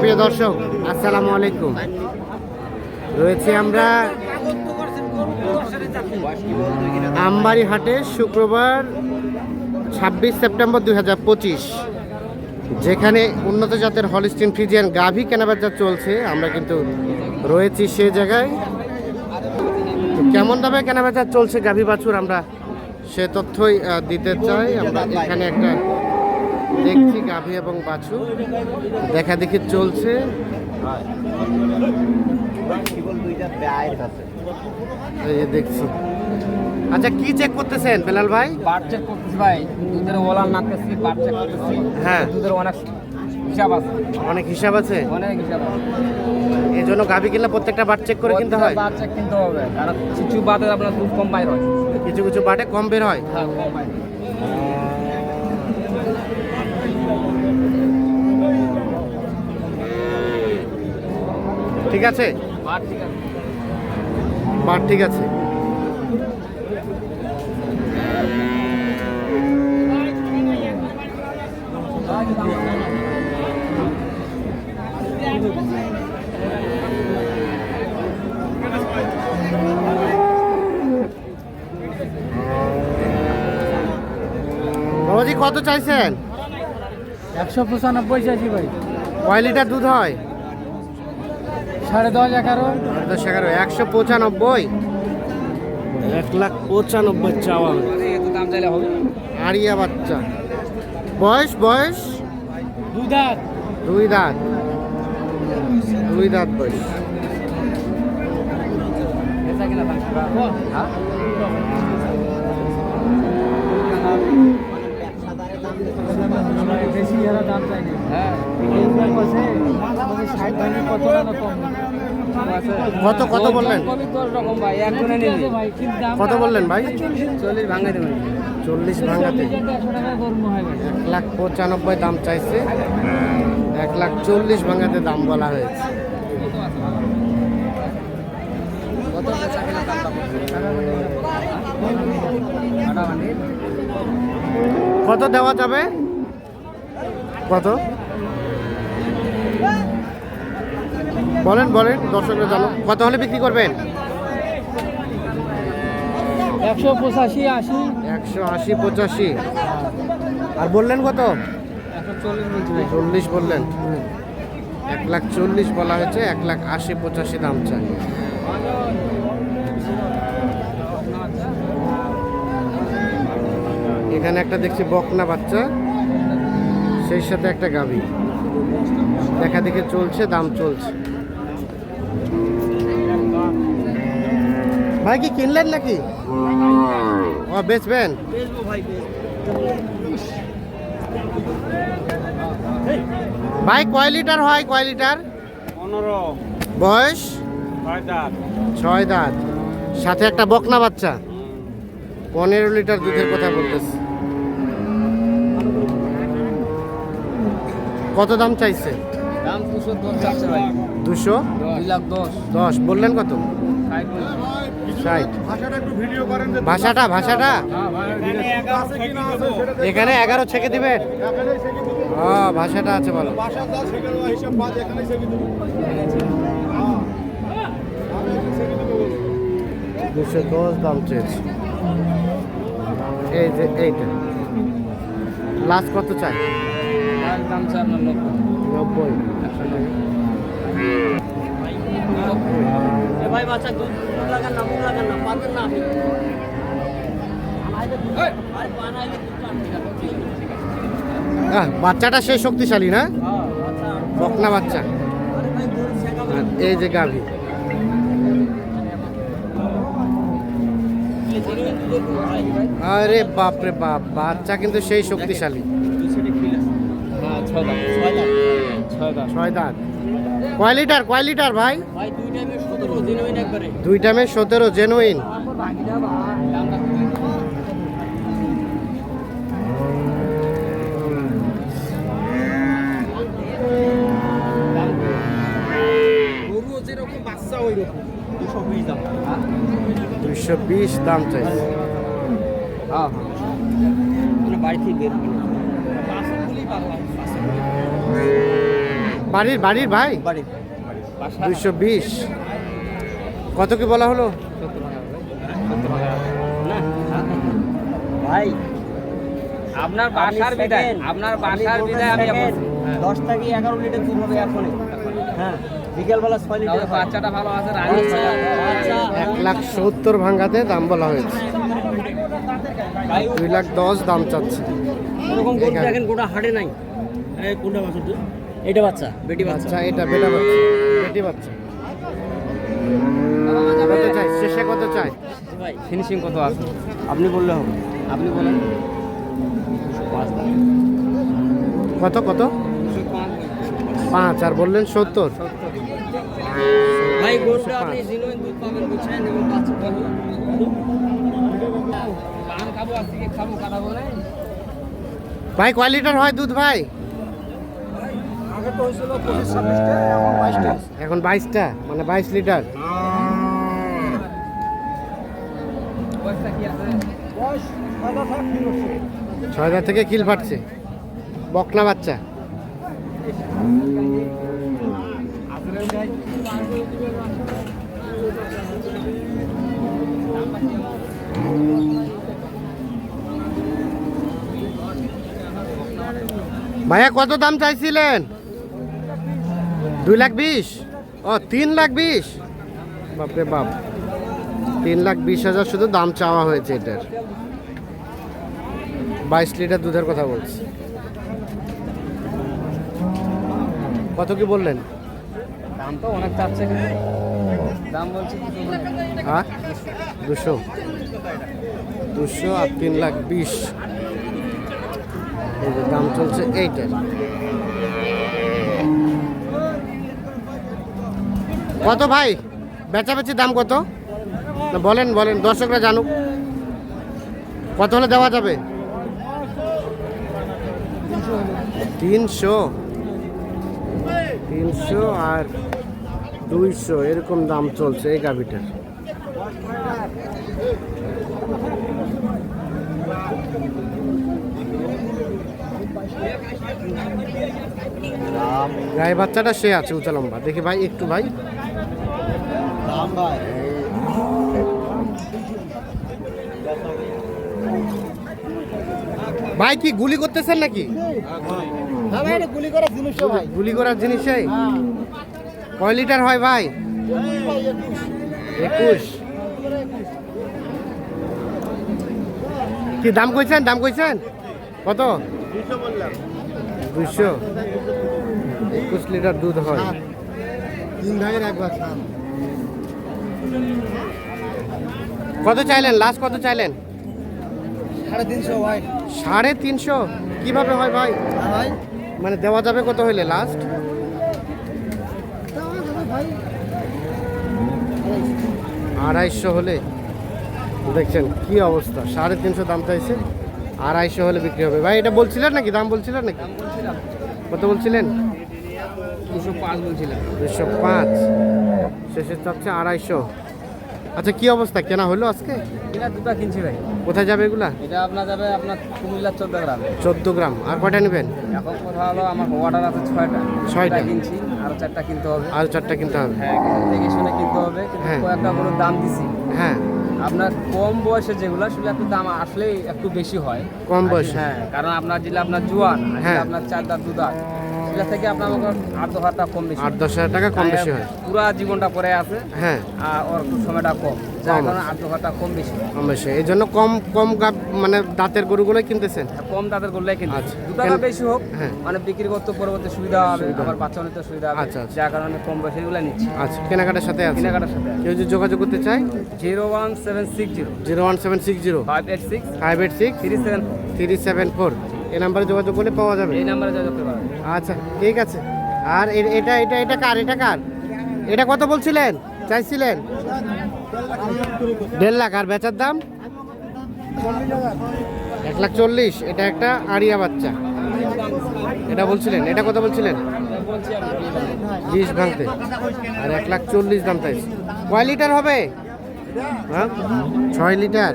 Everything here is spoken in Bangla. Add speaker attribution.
Speaker 1: সুপ্রিয় দর্শক, আসসালামু আলাইকুম। রয়েছে আমরা আমবাড়ি হাটে শুক্রবার ছাব্বিশ সেপ্টেম্বর দু হাজার পঁচিশ, যেখানে উন্নত জাতের হলিস্টিন ফ্রিজিয়ান গাভী কেনাবেচা চলছে। আমরা কিন্তু রয়েছি সে জায়গায়। তো কেমন দামে কেনাবেচা চলছে গাভী বাছুর? আমরা সে তথ্যই দিতে চাই। আমরা এখানে একটা দেখছি গাভী এবং বাছুর দেখা দেখি চলছে। দেখছি। আচ্ছা কি চেক করতেছেন বেলাল ভাই?
Speaker 2: বার চেক করতেছি ভাই। দুধের ওলান নামতেছি বার চেক করতেছি।
Speaker 1: হ্যাঁ।
Speaker 2: দুধের অনেক হিসাব আছে।
Speaker 1: অনেক হিসাব আছে?
Speaker 2: অনেক হিসাব আছে।
Speaker 1: এই জন্য গাভী কিনলে প্রত্যেকটা বাট চেক করে কিনতে হয়?
Speaker 2: বার চেক কিনতে হবে। কারণ কিছু বাদে আপনার দুধ কম বাইর হয়।
Speaker 1: কিছু কিছু বাটে কম বের হয়?
Speaker 2: হ্যাঁ কম বাইর
Speaker 1: ঠিক আছে?
Speaker 2: বার ঠিক আছে।
Speaker 1: বাবাজি কত চাইছেন?
Speaker 2: একশো পঁচানব্বই চাইছি ভাই।
Speaker 1: কয় লিটার দুধ হয়?
Speaker 2: সাড়ে দশ এগারো।
Speaker 1: দশ এগারো একশো পঁচানব্বই। এক লাখ পঁচানব্বই চাওয়া।
Speaker 2: এত দাম চাইলে হবে
Speaker 1: আড়িয়া বাচ্চা। বয়স বয়স?
Speaker 2: দুই দাঁত।
Speaker 1: দুই দাঁত। দুই দাঁত বয়স।
Speaker 2: বেশি দাম হ্যাঁ।
Speaker 1: কত কত বললেন? কত বললেন ভাই?
Speaker 2: চল্লিশ ভাঙা দেবেন
Speaker 1: চল্লিশ ভাঙাতে। এক লাখ পঁচানব্বই দাম চাইছে। এক লাখ চল্লিশ ভাঙাতে দাম বলা হয়েছে।
Speaker 2: কত
Speaker 1: দেওয়া যাবে? কত? বলেন বলেন দর্শকরা জানো কত হলে বিক্রি করবেন?
Speaker 2: একশো পঁচাশি আশি।
Speaker 1: একশো আশি পঁচাশি। আর বললেন কত?
Speaker 2: চল্লিশ
Speaker 1: বললেন। এক লাখ চল্লিশ বলা হয়েছে এক লাখ আশি পঁচাশি দাম চাই। এখানে একটা দেখছি বকনা বাচ্চা সেই সাথে একটা গাভী। দেখা দেখে চলছে দাম চলছে। ভাই কি কিনলেন নাকি? ও বেচবেন? ভাই কয় লিটার হয় কয় লিটার?
Speaker 3: পনেরো।
Speaker 1: বয়স?
Speaker 3: ছয় দাঁত।
Speaker 1: সাথে একটা বকনা বাচ্চা। পনেরো লিটার দুধের কথা বলতেছে। কত দাম চাইছে?
Speaker 2: দুশো দশ
Speaker 1: বললেন কত। ভাষাটা ভাষাটা এখানে এগারো ছেকে দিবেন? ও ভাষাটা আছে বলো দুশো দশ দাম চেয়েছে। এই যে এইটা। লাস্ট কত চাই?
Speaker 2: দাম চার নব্বই।
Speaker 1: নব্বই
Speaker 2: একশো নব্বই
Speaker 4: ভাই বাচ্চা দুধ দুধ লাগান না মুখ লাগান পাতেন আপনি।
Speaker 1: বাচ্চাটা সেই শক্তিশালী না? বকনা বাচ্চা। এই যে গাভী। আরে বাপ রে বাপ বাচ্চা কিন্তু সেই শক্তিশালী।
Speaker 2: হ্যাঁ ছয়
Speaker 1: দাঁত কয় লিটার কয় লিটার ভাই?
Speaker 4: দুই টাইমে সতেরো
Speaker 1: জেনুইন দুইশো বিশ দাম। চাইছে।
Speaker 2: হ্যাঁ
Speaker 4: মানে বাড়ি থেকে
Speaker 1: বাড়ির বাড়ির ভাই?
Speaker 2: বাড়ি
Speaker 1: দুইশো বিশ। কত কি বলা হলো?
Speaker 2: ভাই আপনার বাসার বিদায় আপনার বাসার বিদায় আমি
Speaker 4: দশ থেকে এগারো লিটার দুধ হবে এখনই। হ্যাঁ বিকেলবেলা ছয় লিটার
Speaker 2: বাচ্চাটা ভালো আছে
Speaker 4: আচ্ছা
Speaker 1: এক লাখ সত্তর ভাঙাতে দাম বলা হয়েছে। দুই লাখ দশ দাম চাচ্ছে।
Speaker 4: ওরকম
Speaker 1: এখানে।
Speaker 4: দেখেন গোটা হাটে নাই। কোনটা বাছুর এটা বাচ্চা বেটি বাচ্চা।
Speaker 1: আচ্ছা এটা বেটা বাচ্চা বেটি বাচ্চা। কত চাই শেষে কত চাই
Speaker 4: ভাই।
Speaker 2: ফিনিশিং কত আছে?
Speaker 4: আপনি বললে হবে।
Speaker 2: আপনি বলেন।
Speaker 1: কত কত? পাঁচ আর বললেন সত্তর।
Speaker 4: ভাই গরুটা আপনি জিনুইন দুধ পাবেন বুঝছেন এবং বাচ্চা পাবেন।
Speaker 2: পান খাব আজকে খাব কাটাবো না
Speaker 1: ভাই কয় লিটার হয় দুধ ভাই?
Speaker 4: তো হয়েছিল পঁচিশ ছাব্বিশটা এখন বাইশটা।
Speaker 1: এখন বাইশটা মানে বাইশ লিটার। ছয় হাজার থেকে কিল ফাটছে। বকনা বাচ্চা। ভাইয়া কত দাম চাইছিলেন? দুই লাখ বিশ? ও তিন লাখ বিশ? বাপরে বাপ। তিন লাখ বিশ হাজার শুধু দাম চাওয়া হয়েছে এটার। বাইশ লিটার দুধের কথা বলছি। কত কি বললেন?
Speaker 2: দাম তো অনেক চাচ্ছে দাম বলছি
Speaker 1: হ্যাঁ? দুশো। দুশো আর তিন লাখ বিশ। দাম চলছে এইটার। কত ভাই? বেচাবেচি দাম কত? বলেন বলেন, দর্শকরা জানুক। কত হলে দেওয়া যাবে? তিনশো। তিনশো আর দুইশো, এরকম দাম চলছে এই গাভিটার। গায়ে বাচ্চাটা সে আছে উঁচা লম্বা। দেখি ভাই একটু ভাই।
Speaker 4: ভাই
Speaker 1: কি গুলি করতেছেন নাকি?
Speaker 4: হ্যাঁ গুলি করা জিনিস
Speaker 1: গুলি করার জিনিসই কয় লিটার হয় ভাই? একুশ। কি দাম কইছেন? দাম কইছেন? কত? দুইশো। একুশ লিটার দুধ হয়।
Speaker 4: তিন ভাগের এক ভাগ
Speaker 1: কত চাইলেন? লাস্ট কত চাইলেন?
Speaker 4: সাড়ে তিনশো ভাই।
Speaker 1: সাড়ে তিনশো? কীভাবে হয় ভাই?
Speaker 4: হ্যাঁ ভাই।
Speaker 1: মানে দেওয়া যাবে কত হইলে লাস্ট আড়াইশো হলে। দেখছেন কি অবস্থা। সাড়ে তিনশো দাম চাইছে আড়াইশো হলে বিক্রি হবে। ভাই এটা বলছিলেন নাকি? দাম বলছিলেন নাকি? কত বলছিলেন?
Speaker 2: দুশো পাঁচ বলছিলাম।
Speaker 1: দুশো পাঁচ? শেষে চাচ্ছে আড়াইশো। আচ্ছা কি অবস্থা? কেনা হলো আজকে?
Speaker 2: এটা দুটো কিনছি ভাই।
Speaker 1: কোথায় যাবে এগুলা?
Speaker 2: এটা আপনার যাবে আপনার কুমিল্লার চোদ্দ গ্রামে।
Speaker 1: চোদ্দ গ্রাম। আর কয়টা নেবেন?
Speaker 2: এখন কথা হলো আমার অর্ডার আছে ছয়টা।
Speaker 1: ছয়টা।
Speaker 2: কিনছি আরও চারটা কিনতে হবে।
Speaker 1: আর চারটা কিনতে হবে?
Speaker 2: হ্যাঁ দেখে শুনে কিনতে হবে।
Speaker 1: হ্যাঁ।
Speaker 2: কয়েকটা করে দাম দিছি।
Speaker 1: হ্যাঁ।
Speaker 2: আপনার কম বয়সে যেগুলো আসলে একটু দাম আসলেই একটু বেশি হয়।
Speaker 1: কম বয়সে?
Speaker 2: হ্যাঁ কারণ আপনার যেটা আপনার জোয়ান
Speaker 1: হ্যাঁ।
Speaker 2: আপনার চার দাঁত দু দাঁত। সেটা থেকে আপনার আট দশ হাজার টাকা কম বেশি।
Speaker 1: আট দশ হাজার টাকা কম বেশি হয়।
Speaker 2: পুরা জীবনটা পরে আছে।
Speaker 1: হ্যাঁ।
Speaker 2: আর ওর সময়টা কম। যার কারণে আট দশ হাজার কম বেশি।
Speaker 1: কম বেশি। এই জন্য কম কম গাব- মানে দাঁতের গরুগুলোই কিনতেছেন?
Speaker 2: আর কম তাদের করলে কিন্তু
Speaker 1: আচ্ছা।
Speaker 2: দু টাকা বেশি হোক
Speaker 1: হ্যাঁ।
Speaker 2: মানে বিক্রি করতে পরবর্তী সুবিধা হবে আবার বাচ্চা নিতে সুবিধা হবে।
Speaker 1: আচ্ছা, আচ্ছা।
Speaker 2: যার কারণে কম বয়সে এগুলো নিচ্ছি।
Speaker 1: আচ্ছা কেনাকাটার সাথে আছে?
Speaker 2: কেনাকাটার সাথে
Speaker 1: কেউ যদি যোগাযোগ করতে চায়?
Speaker 2: Zero one seven six zero.
Speaker 1: Zero one seven six zero.
Speaker 2: Five eight six
Speaker 1: five eight six
Speaker 2: three seven
Speaker 1: three seven four. এই নাম্বারে যোগাযোগ করলে পাওয়া যাবে?
Speaker 2: এই নাম্বারে যোগাযোগ করতে
Speaker 1: আচ্ছা ঠিক আছে। আর এটা এটা এটা কার? এটা কার? এটা কত বলছিলেন? চাইছিলেন? দেড় লাখ। আর বেচার দাম? এক লাখ চল্লিশ। এটা একটা আড়িয়া বাচ্চা। এটা বলছিলেন? এটা কত বলছিলেন?
Speaker 2: বলছি
Speaker 1: বিশ ভাঙতে। আর এক লাখ চল্লিশ দাম চাইছে। কয় লিটার হবে? হ্যাঁ? ছয় লিটার।